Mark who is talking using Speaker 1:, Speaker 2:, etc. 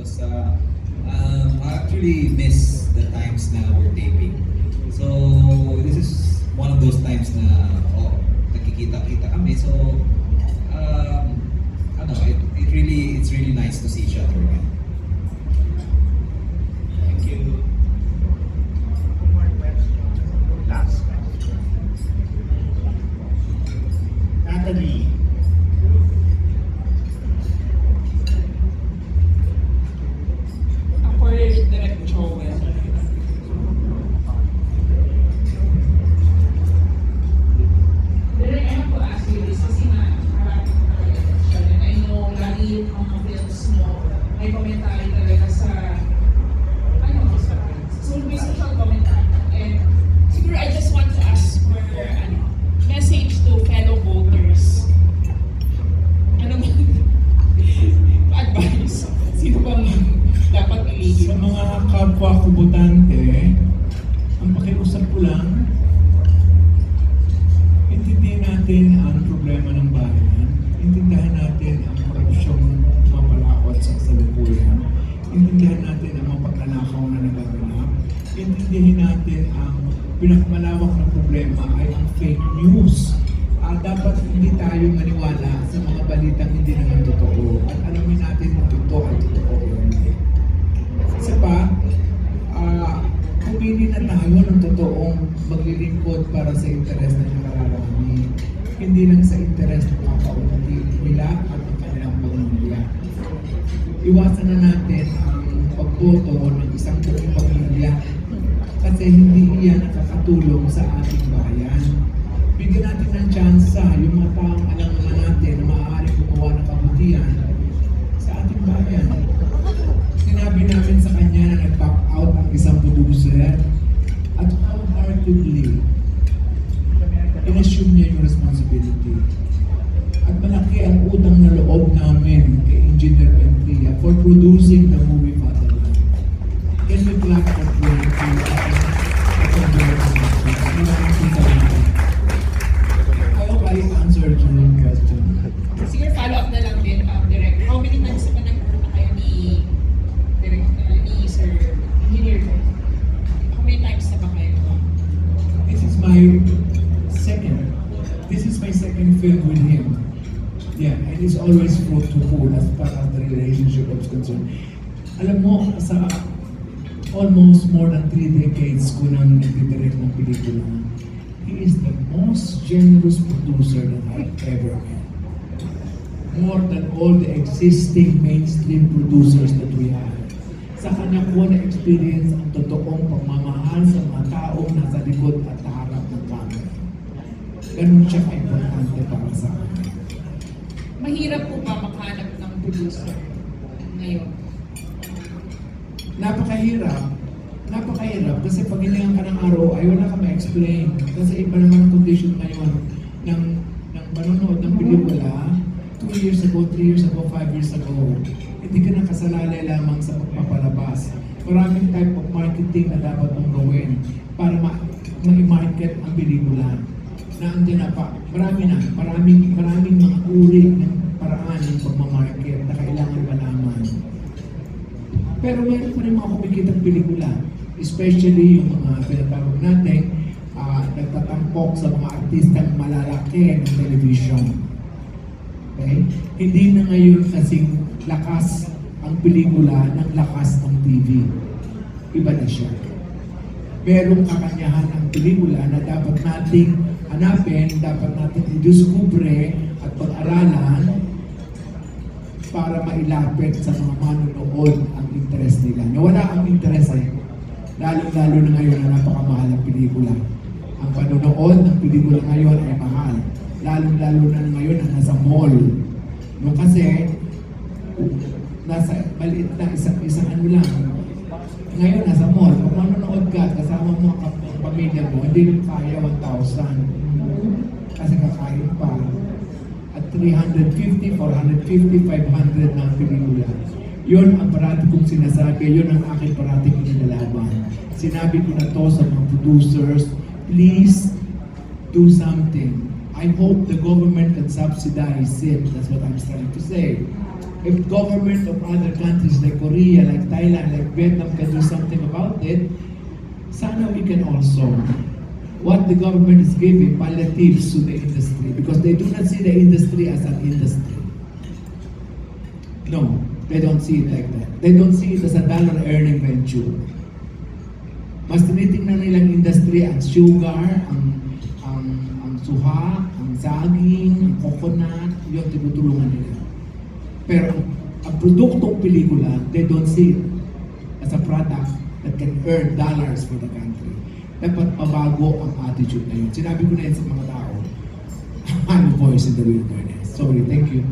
Speaker 1: because uh, um, I actually miss the times na we're taping. So this is one of those times na oh, nagkikita-kita kami. So um, ano, it, it really it's really nice to see each other again.
Speaker 2: Kubutante, ang pakiusap ko lang, intindihin natin ang problema ng bayan, intindihan natin ang korupsyong mapalakot sa kasalukuyan, intindihan natin ang mga pagnanakaw na nagaganap, intindihin natin ang pinakamalawak na problema ay ang fake news. Ah, dapat hindi tayo maniwala para sa interes ng nakararami. Hindi lang sa interes ng mga kaunti nila at ng kanilang pamilya. Iwasan na natin ang pagboto ng isang buong pamilya kasi hindi iyan nakakatulong sa ating bayan. Bigyan natin ng tsansa yung mga taong alam naman natin na maaaring gumawa ng kabutihan sa ating bayan. Sinabi namin sa kanya na nag-back out ang isang producer at wholeheartedly in-assume niya yung responsibility. At malaki ang utang na loob namin kay Engineer Bentilla for producing the movie Fatherland. Yeah, and it's always fruitful as far as the relationship is concerned. Alam mo, sa almost more than three decades ko nang nagdidirect ng pelikula, he is the most generous producer that I've ever met. More than all the existing mainstream producers that we have. Sa kanya ko na-experience ang totoong pagmamahal sa mga taong nasa likod at harap ng camera. Ganun siya ka-importante para sa akin.
Speaker 3: Mahirap po ba makahanap ng producer ngayon?
Speaker 2: Napakahirap. Napakahirap kasi pag hiningan ka ng araw ay wala ka ma-explain. Kasi iba naman ang condition ngayon ng, ng panonood ng pelikula two years ago, three years ago, five years ago. Hindi ka nakasalalay lamang sa pagpapalabas. Maraming type of marketing na dapat mong gawin para ma- ma-market ang pelikula. Na andyan na pa, marami na, maraming, maraming mga uri ng paraan ng pagmamarket na kailangan malaman. Pero meron pa rin mga kumikitang pelikula. Especially yung mga pinatawag natin, ah, nagtatampok sa mga artistang malalaki ng television. Okay? Hindi na ngayon kasing lakas ang pelikula ng lakas ng TV. Iba na siya. Merong kakanyahan ang pelikula na dapat nating hanapin, dapat nating i-discover at pag-aralan para mailapit sa mga manonood ang interest nila. Nawala ang interest eh. Lalo-lalo na ngayon na napakamahal ang pelikula. Ang panonood ng pelikula ngayon ay mahal. Lalo-lalo na ngayon na nasa mall. No kasi, nasa maliit na isang isang ano lang. Ngayon nasa mall, kung manonood ka, kasama mo ang pamilya mo, hindi mo kaya 1,000. Kasi kakain pa at 350, 450, 500 na pelikula. Yun ang parati kong sinasabi, yun ang aking parati kinilalaban. Sinabi ko na to sa mga producers, please do something. I hope the government can subsidize it. That's what I'm trying to say. if government of other countries like Korea, like Thailand, like Vietnam can do something about it, sana we can also what the government is giving palliatives to the industry because they do not see the industry as an industry. No, they don't see it like that. They don't see it as a dollar earning venture. Mas tinitingnan nilang industry ang sugar, ang ang ang suha, ang saging, ang coconut, yung tinutulungan nila. Pero ang produktong pelikula, they don't see it as a product can earn dollars for the country. Dapat mabago ang attitude na yun. Sinabi ko na yun sa mga tao. I'm a voice in the wilderness. Sorry, thank you.